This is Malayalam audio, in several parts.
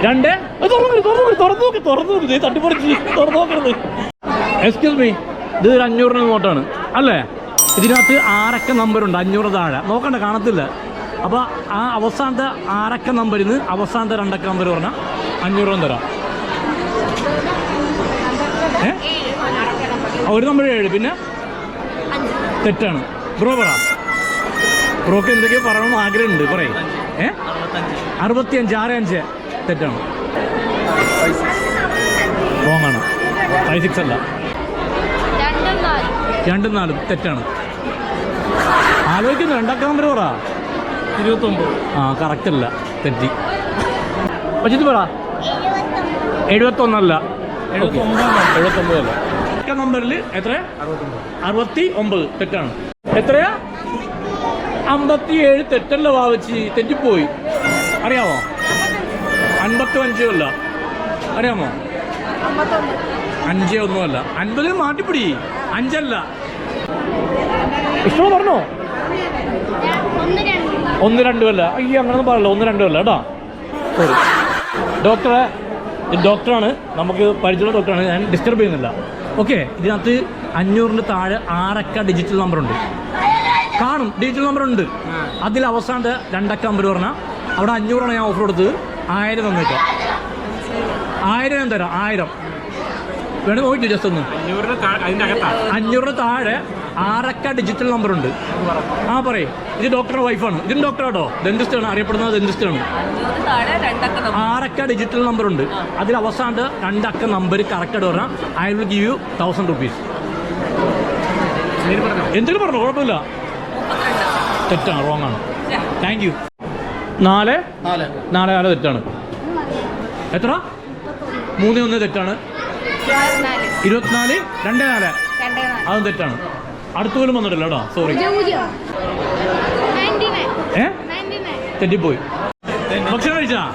രണ്ട്? എക്സ്ക്യൂസ് മീ ഇത് ഒരു അഞ്ഞൂറിന് നോട്ടാണ് അല്ലേ? ഇതിനകത്ത് ആറക്ക നമ്പർ ഉണ്ട്. അഞ്ഞൂറ് താഴെ. നോക്കണ്ട കാണത്തില്ല. അപ്പോൾ ആ അവസാനത്തെ ആറക്ക നമ്പറിൽ നിന്ന് അവസാനത്തെ രണ്ടക്ക നമ്പർ പറഞ്ഞാൽ അഞ്ഞൂറ് രൂപ തരാം. ഏ? ഒരു നമ്പർ ഏഴ്. പിന്നെ? തെറ്റാണ്. ബ്രോ പറ. ബ്രോക്ക് എന്തൊക്കെയോ പറയണമെന്ന് ആഗ്രഹമുണ്ട്. പറയേ. ഏ? അറുപത്തിയഞ്ച്. ആറ് അഞ്ച്. തെറ്റാണ്. റോങ് ആണ്. ഫൈവ് സിക്സ് അല്ല. രണ്ടും നാലും. തെറ്റാണ്. ആലോചിക്കുന്നു രണ്ടാക്കാൻ നമ്പർ പറ. ഇരുപത്തൊമ്പത്. ആ കറക്റ്റ് അല്ല. തെറ്റി. പക്ഷേ പറ. എഴുപത്തൊന്നല്ല. എഴുപത്തൊമ്പതല്ല നമ്പറിൽ എത്ര അറുപത്തി ഒമ്പത് തെറ്റാണ്. എത്രയാ? അമ്പത്തി ഏഴ് തെറ്റല്ല വാവച്ചി. തെറ്റിപ്പോയി. അറിയാമോ അൻപത്തി അഞ്ചുമല്ല അറിയാമോ അഞ്ചേ ഒന്നുമല്ല. അൻപത് മാറ്റിപ്പിടി. അഞ്ചല്ല. ഇഷ്ടം പറഞ്ഞോ? ഒന്ന് രണ്ടുമല്ല ഒന്ന് രണ്ടും അല്ല അയ്യോ അങ്ങനൊന്നും പറയല്ല. ഒന്ന് രണ്ടുമല്ല കേട്ടോ. സോറി ഡോക്ടറെ ഇത് ഡോക്ടറാണ് നമുക്ക് പരിചയമുള്ള ഡോക്ടറാണ് ഞാൻ ഡിസ്റ്റർബ് ചെയ്യുന്നില്ല. ഓക്കെ ഇതിനകത്ത് അഞ്ഞൂറിന്റെ താഴെ ആറക്ക ഡിജിറ്റൽ നമ്പർ ഉണ്ട്. കാണും. ഡിജിറ്റൽ നമ്പർ ഉണ്ട്. അതിൽ അവസാനത്തെ രണ്ടക്ക നമ്പർ പറഞ്ഞാൽ അവിടെ അഞ്ഞൂറാണ് ഞാൻ ഓഫർ കൊടുത്തത്. ആയിരം തന്നേക്കാം. ആയിരം ഞാൻ തരാം ആയിരം. വേണേ പോയിട്ട് ജസ്റ്റ് ഒന്ന്. അഞ്ഞൂറിന് താഴെ ആറക്ക ഡിജിറ്റൽ നമ്പർ ഉണ്ട്. ആ പറയേ. ഇത് ഡോക്ടറുടെ വൈഫാണ് ഇതും ഡോക്ടറാട്ടോ ഡെന്റിസ്റ്റ് ആണ്. അറിയപ്പെടുന്ന ഡെന്റിസ്റ്റ് ആണ്. അഞ്ഞൂറ് താഴെ രണ്ടക്ക നമ്പർ ആറക്ക ഡിജിറ്റൽ നമ്പർ ഉണ്ട്. അതിൽ അവസാനത്തെ രണ്ടക്ക നമ്പർ കറക്റ്റ് പറഞ്ഞാൽ I will give you thousand rupees എന്തെങ്കിലും പറഞ്ഞു കുഴപ്പമില്ല. തെറ്റാണ് റോങ് ആണ്. താങ്ക് യു നാല്? നാല്. നാല് തെറ്റാണ്. എത്ര? മൂന്ന് ഒന്ന് തെറ്റാണ്. ഇരുപത്തിനാല്. രണ്ട് നാല്. അതും തെറ്റാണ്. അടുത്ത പോലും വന്നിട്ടില്ല കേട്ടോ. സോറി ഏ? തെറ്റിപ്പോയി. ഭക്ഷണം കഴിച്ചാ?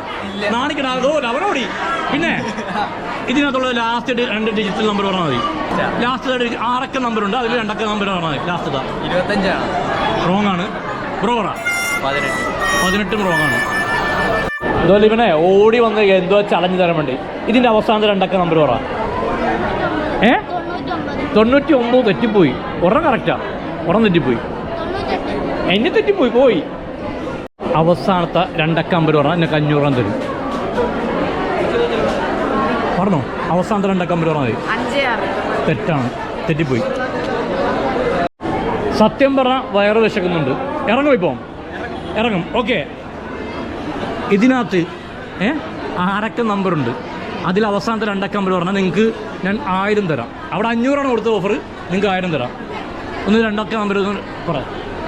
നാണിക്കടാ. അവരോടി പിന്നെ ഇതിനകത്തുള്ള ലാസ്റ്റ് രണ്ട് ഡിജിറ്റൽ നമ്പർ പറഞ്ഞാൽ മതി. ലാസ്റ്റ് ആറക്ക നമ്പർ ഉണ്ട്. അതിൽ രണ്ടക്ക നമ്പർ പറഞ്ഞാൽ മതി. ലാസ്റ്റ് റോങ് ആണ്. ബ്രോ പറ. പതിനെട്ട്. പതിനെട്ടും റോങ് ആണ്. അതുപോലെ ഇവനെ ഓടി വന്ന് എന്തോ ചലഞ്ച് തരാൻ വേണ്ടി. ഇതിന്റെ അവസാനത്തെ രണ്ടക്ക നമ്പർ പറ. ഏ? തൊണ്ണൂറ്റി ഒമ്പത് തെറ്റിപ്പോയി. ഉറം കറക്റ്റാ ഉറം തെറ്റിപ്പോയി. എന്നെ തെറ്റിപ്പോയി പോയി. അവസാനത്തെ രണ്ടക്ക അമ്പത് പറഞ്ഞാൽ എനിക്ക് അഞ്ഞൂറ് രൂപ തരും. പറഞ്ഞോ? അവസാനത്തെ രണ്ടക്ക അമ്പത് പറഞ്ഞാൽ മതി. തെറ്റാണ്. തെറ്റിപ്പോയി. സത്യം പറഞ്ഞാൽ വയറ് വിശക്കുന്നുണ്ട്. ഇറങ്ങും ഇപ്പം? ഇറങ്ങും. ഓക്കെ. ഇതിനകത്ത് ഏ? ആറക്ക നമ്പറുണ്ട്. അതിൽ അവസാനത്തെ രണ്ടക്ക നമ്പർ പറഞ്ഞാൽ നിങ്ങൾക്ക് ഞാൻ ആയിരം തരാം. അവിടെ അഞ്ഞൂറാണ് കൊടുത്ത ഓഫർ നിങ്ങൾക്ക് ആയിരം തരാം. ഒന്ന് രണ്ടക്ക നമ്പർ പറയാം പറ.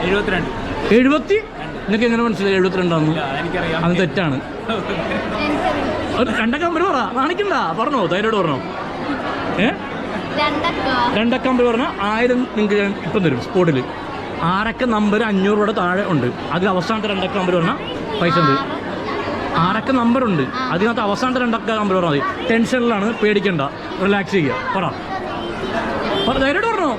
എഴുപത്തിരണ്ട്. എഴുപത്തി? നിങ്ങൾക്ക് എങ്ങനെ മനസ്സിലായി എഴുപത്തിരണ്ടാന്ന്? എനിക്കറിയാം. അത് തെറ്റാണ്. രണ്ടക്ക നമ്പർ പറ. കാണിക്കണ്ട പറഞ്ഞോ ധൈര്യമായിട്ട് പറഞ്ഞോ. ഏ? രണ്ടക്ക. രണ്ടക്ക നമ്പർ പറഞ്ഞാൽ ആയിരം നിങ്ങൾക്ക് ഞാൻ ഇപ്പം തരും സ്പോട്ടിൽ ആറക്ക നമ്പർ അഞ്ഞൂറ് രൂപയുടെ താഴെ ഉണ്ട്. അതിൽ അവസാനത്തെ രണ്ടക്ക നമ്പർ പറഞ്ഞാൽ പൈസ ഉണ്ട്. ആറക്ക നമ്പർ ഉണ്ട്. അതിനകത്ത് അവസാനത്തെ രണ്ടക്ക നമ്പർ പറഞ്ഞാൽ മതി. ടെൻഷനിലാണ് പേടിക്കണ്ട. റിലാക്സ് ചെയ്യുക. പറ. ധൈര്യമായിട്ട് പറഞ്ഞോ.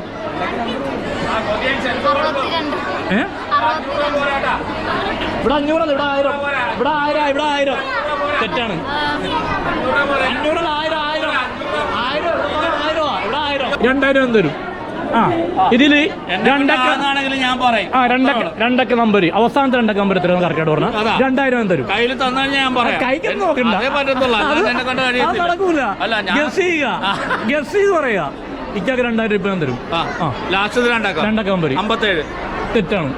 ഏ? ഇവിടെ അഞ്ഞൂറാണ് ഇവിടെ ആയിരം. ഇവിടെ ആയിരം ഇവിടെ ആയിരം. തെറ്റാണ്. അഞ്ഞൂറ് ആയിരം ആയിരം. ആയിരം ഇവിടെ ആയിരം. രണ്ടായിരം തരും. ആ ഇതിൽ രണ്ടക്ക ആണെങ്കിലും ഞാൻ പറയും. ആ രണ്ടക്ക രണ്ടക്ക നമ്പർ അവസാനത്തെ രണ്ടക്ക നമ്പർ എത്ര കറക്റ്റായിട്ട്. പറഞ്ഞാൽ രണ്ടായിരം തരും. കയ്യിൽ തന്നാൽ ഞാൻ പറയാം. നോക്കണ്ട. നടക്കൂല. ഗസ് ചെയ്യുക. ആ. ഗസ് ചെയ്ത് പറയാ ഇക്കൊക്കെ രണ്ടായിരം രൂപ തരും. ലാസ്റ്റ് രണ്ടാക്കാം. രണ്ടക്ക നമ്പർ അമ്പത്തേഴ്. തെറ്റാണ്.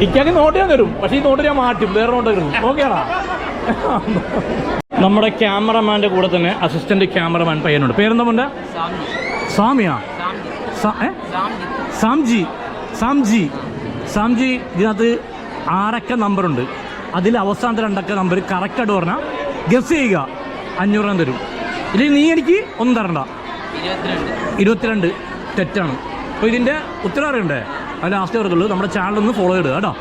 ഇക്കാക്ക് നോട്ട് ഞാൻ തരും. പക്ഷേ ഈ നോട്ട് ഞാൻ മാറ്റും. വേറെ നോട്ട് തരും. ഓക്കെയാണോ നമ്മുടെ ക്യാമറമാന്റെ കൂടെ തന്നെ അസിസ്റ്റന്റ് ക്യാമറമാൻ പയ്യനുണ്ട്. പേരെന്താ മോന്റെ? സാമിയാ? സാ- ഏ? സാംജി. സാംജി. സാംജി ഇതിനകത്ത് ആറക്ക നമ്പറുണ്ട്. അതിൽ അവസാനത്തെ രണ്ടക്ക നമ്പർ കറക്റ്റായിട്ട് പറഞ്ഞാൽ ഗസ് ചെയ്യുക. അഞ്ഞൂറ് രൂപ തരും. ഇതിൽ നീ എനിക്ക് ഒന്നും തരണ്ട. ഇരുപത്തിരണ്ട്. തെറ്റാണ്. അപ്പോൾ ഇതിന്റെ ഉത്തരം അറിയണ്ടേ? അത് ലാസ്റ്റ് വരത്തുള്ളൂ നമ്മുടെ ചാനൽ ഒന്ന് ഫോളോ ചെയ്ത് കേട്ടോ.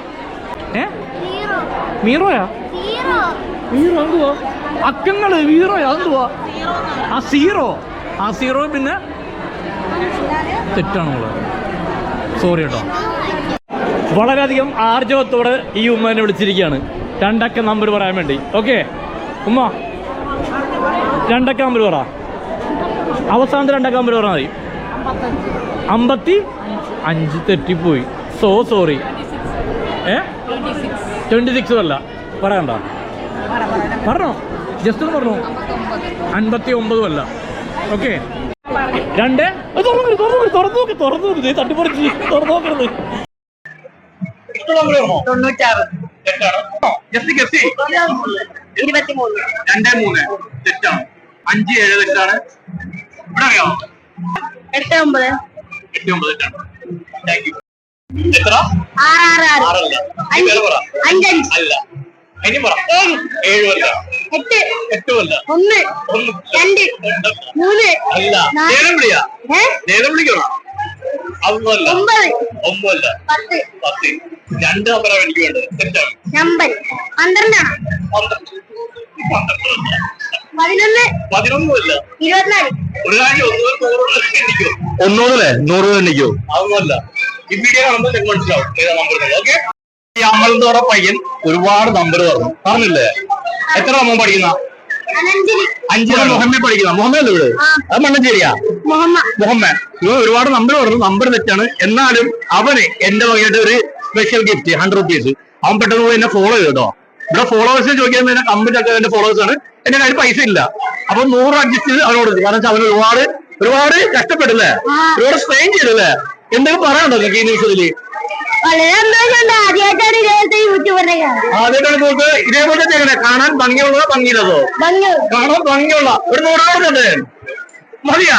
ഏ? സീറോ മീറോയാ? സീറോ മീറോ എന്തുവാ? അക്കങ്ങൾ മീറോയാ എന്തുവാ? ആ സീറോ. ആ സീറോ പിന്നെ തെറ്റാണ് മോൾ സോറി കേട്ടോ. വളരെയധികം ആർജവത്തോടെ ഈ ഉമ്മനെ വിളിച്ചിരിക്കുകയാണ്. രണ്ടക്ക നമ്പർ പറയാൻ വേണ്ടി. ഓക്കെ ഉമ്മ രണ്ടക്ക നമ്പർ പറ. അവസാനത്തെ രണ്ടക്ക നമ്പർ പറഞ്ഞാൽ മതി. അമ്പത്തി അഞ്ച് തെറ്റിപ്പോയി. സോ സോറി ഏ? ട്വന്റി സിക്സ് അല്ല. പറയണ്ട. പറഞ്ഞോ. ജസ്റ്റ് ഒന്ന് പറഞ്ഞോ. അൻപത്തി ഒമ്പതും അല്ല. ഓക്കെ രണ്ട്. തുറന്നു തുറന്നു തുറന്നു നോക്ക് തുറന്നു നോക്ക്. തട്ടിപ്പറിച്ച് തുറന്നു നോക്കരുത്. തൊണ്ണൂറ്റാറ് ഇരുപത്തിമൂന്ന് രണ്ടേ മൂന്ന് തെറ്റാണ് അഞ്ച് ഏഴ് തെറ്റാണ് ഇവിടെ അറിയാമോ എട്ട് ഒമ്പത് എട്ട് ഒമ്പത് തെറ്റാണ് താങ്ക് യു എത്ര ആറ് ആറ് ആറ് പറ അഞ്ചഞ്ച് അല്ല. ഇനി പറ. ഏഴ്. ഏഴും അല്ല എട്ട്. എട്ടും അല്ല ഒന്ന് രണ്ട് മൂന്ന് നേരം വിളിയാ? നേരം വിളിക്കണോ? അതൊന്നുമല്ല ഒമ്പത്. ഒമ്പതല്ല. പത്ത്. പത്ത്. രണ്ട് നമ്പറാണ് എനിക്ക് വേണ്ടത്. നമ്പർ. പന്ത്രണ്ടാണ് പന്ത്രണ്ട്. പന്ത്രണ്ടല്ല പതിനൊന്ന്. പതിനൊന്നുമല്ല ഇരുപത്തിനാല്. ഒരു കാര്യം ഒന്ന് നൂറ് എണ്ണിക്കോ. ഒന്നൂന്നല്ലേ? നൂറ് എണ്ണിക്കോ? അതൊന്നുമല്ല ഈ വീഡിയോ കാണുമ്പോൾ നിങ്ങൾക്ക് മനസ്സിലാവും. ഏതാ നമ്പർ ഓക്കെ ഈ അമൽന്തോറ പയ്യൻ ഒരുപാട് നമ്പർ പറഞ്ഞു പറഞ്ഞില്ലേ? എത്ര നമ്മൾ പഠിക്കുന്ന? അഞ്ചിലെ. മുഹമ്മദ് പഠിക്കുന്ന. മുഹമ്മദ് ഇവിടെ. അത് മണ്ണഞ്ചേരിയാ? മുഹമ്മദ്. ഇവ ഒരുപാട് നമ്പർ പറഞ്ഞു നമ്പർ തെറ്റാണ്. എന്നാലും അവന് എന്റെ വകയായിട്ട് ഒരു സ്പെഷ്യൽ ഗിഫ്റ്റ് ഹൺഡ്രഡ് റുപ്പീസ് അവൻ പെട്ടെന്ന് പോയി എന്നെ ഫോളോ ചെയ്തോ ഇവിടെ ഫോളോവേഴ്സ് ചോദിക്കാൻ എന്റെ കമ്പനി ഒക്കെ എന്റെ ഫോളോവേഴ്സ് ആണ്. എന്റെ കയ്യിൽ പൈസ ഇല്ല. അപ്പൊ നൂറ് അഡ്ജസ്റ്റ് ചെയ്ത് അവനോട്. കാരണം വെച്ചാൽ അവന് ഒരുപാട് ഒരുപാട് കഷ്ടപ്പെട്ടില്ലേ? ആ. ഒരുപാട് സ്ട്രെയിൻ ചെയ്തല്ലേ? എന്തെങ്കിലും പറയാനുണ്ടോ നിങ്ങൾക്ക് ഈ നിമിഷത്തിൽ ആദ്യമായിട്ടാണ് ഇതേപോലെ എങ്ങനെ കാണാൻ. ഭംഗിയുള്ളതോ ഭംഗിയില്ലതോ ഭംഗി. കാണാൻ ഭംഗിയുള്ള ഒരു നൂറാറുണ്ട് മതിയാ?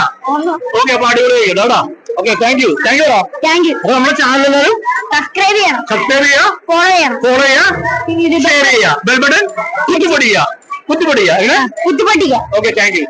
ഓക്കെ അപ്പൊ അടിപൊളി കേട്ടോ okay thank you thank you thank you അപ്പൊ നമ്മുടെ ചാനൽ എല്ലാവരും സബ്സ്ക്രൈബ് ചെയ്യണം. സബ്സ്ക്രൈബ് ചെയ്യാം ഫോളോ ചെയ്യാം ഫോളോ ചെയ്യാം ഷെയർ ചെയ്യാം ബെൽ ബട്ടൺ കുത്തുപൊടി ചെയ്യുക കുത്തുപൊടി ചെയ്യുക അങ്ങനെ കുത്തിപ്പട്ടിക്ക ഓക്കെ താങ്ക് യു